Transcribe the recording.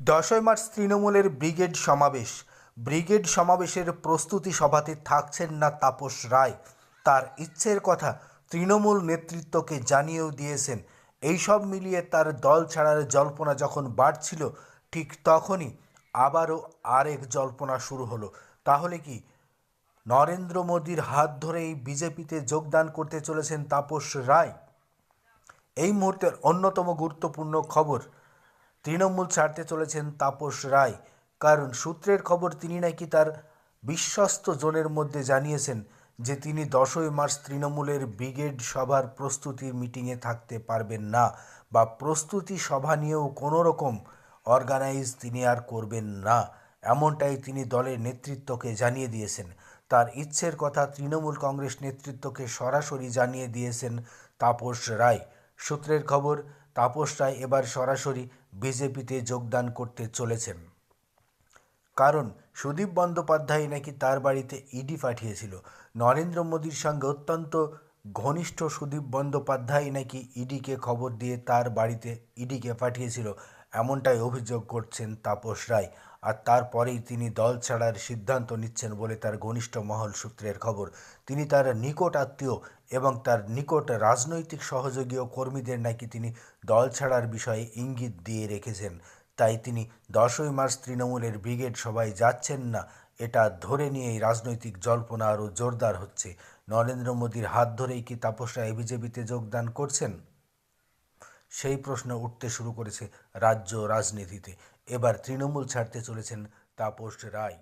দশই মার্চ তৃণমূলের ব্রিগেড সমাবেশ। ব্রিগেড সমাবেশের প্রস্তুতি সভাতে থাকছেন না তাপস রায়। তার ইচ্ছের কথা তৃণমূল নেতৃত্বকে জানিয়েও দিয়েছেন। এই সব মিলিয়ে তার দল ছাড়ার জল্পনা যখন বাড়ছিল, ঠিক তখনই আবারও আরেক জল্পনা শুরু হলো। তাহলে কি নরেন্দ্র মোদীর হাত ধরেই বিজেপিতে যোগদান করতে চলেছেন তাপস রায়? এই মুহূর্তের অন্যতম গুরুত্বপূর্ণ খবর তৃণমূল ছাড়তে চলেছেন তাপস রায়। কারণ সূত্রের খবর, তিনি নাকি তার বিশ্বস্ত জনের মধ্যে জানিয়েছেন যে তিনি দশই মার্চ তৃণমূলের ব্রিগেড সভার প্রস্তুতির মিটিংয়ে থাকতে পারবেন না বা প্রস্তুতি সভা নিয়েও কোনো রকম অর্গানাইজ তিনি আর করবেন না, এমনটাই তিনি দলের নেতৃত্বকে জানিয়ে দিয়েছেন। তার ইচ্ছের কথা তৃণমূল কংগ্রেস নেতৃত্বকে সরাসরি জানিয়ে দিয়েছেন তাপস রায়। সূত্রের খবর তাপস রায় এবার সরাসরি বিজেপিতে যোগদান করতে চলেছেন। কারণ সুদীপ বন্দ্যোপাধ্যায় নাকি তার বাড়িতে ইডি পাঠিয়েছিল। নরেন্দ্র মোদীর সঙ্গে অত্যন্ত ঘনিষ্ঠ সুদীপ বন্দ্যোপাধ্যায় নাকি ইডিকে খবর দিয়ে তার বাড়িতে ইডিকে পাঠিয়েছিল। এমনটাই অভিযোগ করছেন তাপস রায়। আর তারপরেই তিনি দল ছাড়ার সিদ্ধান্ত নিচ্ছেন বলে তার ঘনিষ্ঠ মহল সূত্রের খবর। তিনি তার নিকট আত্মীয় এবং তার নিকট রাজনৈতিক সহযোগী ও কর্মীদের নাকি তিনি দল ছাড়ার বিষয়ে ইঙ্গিত দিয়ে রেখেছেন। তাই তিনি দশই মার্চ তৃণমূলের ব্রিগেড সভায় যাচ্ছেন না। এটা ধরে নিয়েই রাজনৈতিক জল্পনা আরও জোরদার হচ্ছে। নরেন্দ্র মোদীর হাত ধরেই কি তাপস রায় বিজেপিতে যোগদান করছেন? সেই প্রশ্ন উঠতে শুরু করেছে রাজ্য রাজনীতিতে। এবার তৃণমূল ছাড়তে চলেছেন তাপস রায়।